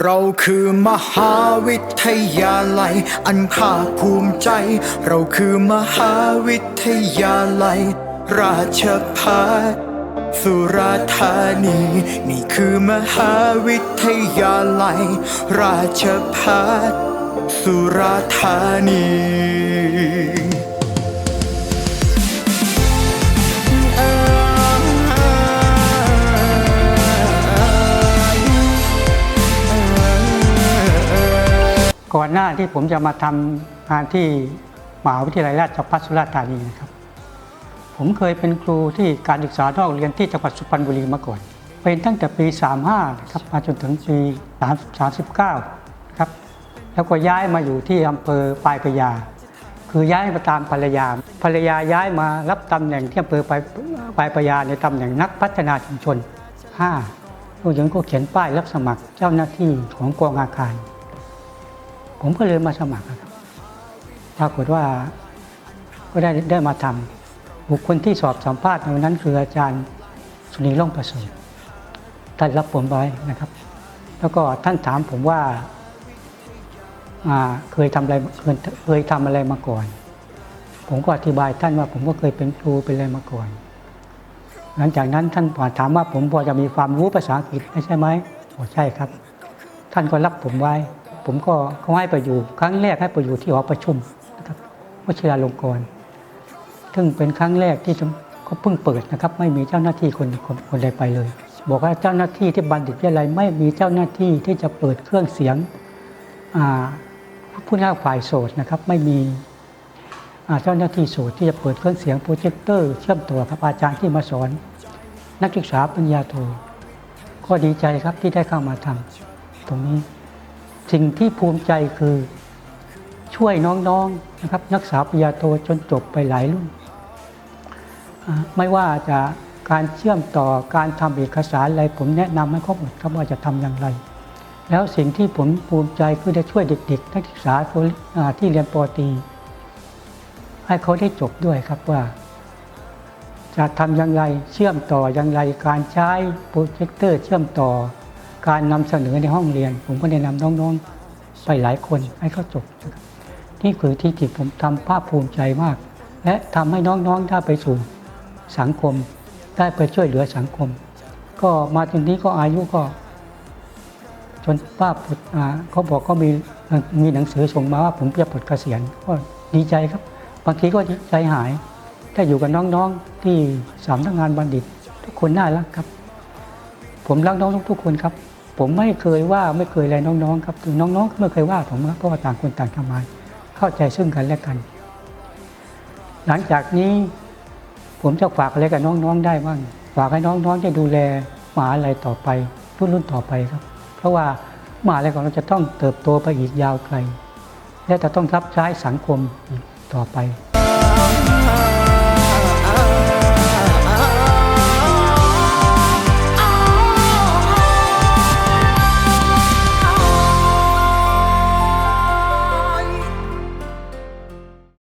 เราคือมหาวิทยาลัย อันภาคภูมิใจ เราคือมหาวิทยาลัย ราชพัฒสุราธานี นี่คือมหาวิทยาลัย ราชพัฒสุราธานี ก่อนหน้าที่ผมจะมาทำงานที่มหาวิทยาลัยราชภัฏสุราษฎร์ธานีนะครับ ผมเคยเป็นครูที่การศึกษานอกเรียนที่จังหวัดสุพรรณบุรีมาก่อน เป็นตั้งแต่ปี 35นะครับมาจนถึงปี39ครับแล้วก็ย้ายมาอยู่ที่อำเภอปลายพยา คือย้ายมาตามภรรยา ภรรยาย้ายมารับตำแหน่งที่อำเภอปลายปลายพยาในตำแหน่งนักพัฒนาชุมชน5ผู้หญิงก็เขียนป้ายรับสมัครเจ้าหน้าที่ของกองอาคาร ผมก็เลยมาสมัครครับปรากฏว่าก็ได้ได้มาทำบุคคลที่สอบสัมภาษณ์ในวันนั้น คืออาจารย์สุนีร่องประเสริฐท่านรับผมไว้นะครับ แล้วก็ท่านถามผมว่าเคยทำอะไรเคยเคยทำอะไรมาก่อน ผมก็อธิบายท่านว่าผมก็เคยเป็นครูเป็นอะไรมาก่อน หลังจากนั้นท่านถามว่าผมพอจะมีความรู้ภาษาอังกฤษใช่ไหมบอใช่ครับ ท่านก็รับผมไว้ ผมก็เขาให้ไปอยู่ ครั้งแรกให้ไปอยู่ที่หอประชุมนะครับวชิราลงกรณ์ซึ่งเป็นครั้งแรกที่เขาเพิ่งเปิดนะครับ ไม่มีเจ้าหน้าที่คนคนคนใดไปเลย บอกว่าเจ้าหน้าที่ที่บัณฑิตวิทยาลัยไม่มีเจ้าหน้าที่ที่จะเปิดเครื่องเสียงอ่าผู้หน้าฝ่ายโสดนะครับ ไม่มีเจ้าหน้าที่โสดที่จะเปิดเครื่องเสียงโปรเจคเตอร์เชื่อมต่อกับอาจารย์ที่มาสอน นักศึกษาปริญญาโทก็ดีใจครับที่ได้เข้ามาทำตรงนี้ สิ่งที่ภูมิใจคือช่วยน้องๆนะครับนักศึกษาปริญญาโทจนจบไปหลายรุ่น ไม่ว่าจะการเชื่อมต่อการทำเอกสารอะไร ผมแนะนำให้เขาหมดครับว่าจะทำอย่างไร แล้วสิ่งที่ผมภูมิใจคือได้ช่วยเด็กๆ นักศึกษาที่เรียนปตี ให้เขาได้จบด้วยครับว่า จะทำอย่างไรเชื่อมต่ออย่างไรการใช้โปรเจคเตอร์เชื่อมต่อ การนำเสนอในห้องเรียน ผมก็แนะนำน้องๆไปหลายคนให้เขาจบนะครับนี่คือที่ที่ผมทำภาคภูมิใจมาก และทำให้น้องๆได้ไปสู่สังคม ได้ไปช่วยเหลือสังคม ก็มาจนนี้ก็อายุก็ จนป้าปลดเขาบอกก็มีมีหนังสือส่งมาว่าผมจะปลดเกษียณก็ดีใจครับ บางทีก็ใจหายถ้าอยู่กับน้องๆที่สำนักงานบัณฑิต ทุกคนน่ารักครับ ผมรักน้องทุกคนครับ ผมไม่เคยว่าไม่เคยอะไรน้องๆครับถึงน้องๆก็ไม่เคยว่าผมครับเพราะว่าต่างคนต่างทำงานเข้าใจซึ่งกันและกัน หลังจากนี้ผมจะฝากอะไรกับน้องๆได้บ้างฝากให้น้องๆได้ดูแลมหาอะไรต่อไปรุ่นรุ่นต่อไปครับ เพราะว่ามหาอะไรของเราจะต้องเติบโตไปอีกยาวไกล และจะต้องรับใช้สังคมอีกต่อไป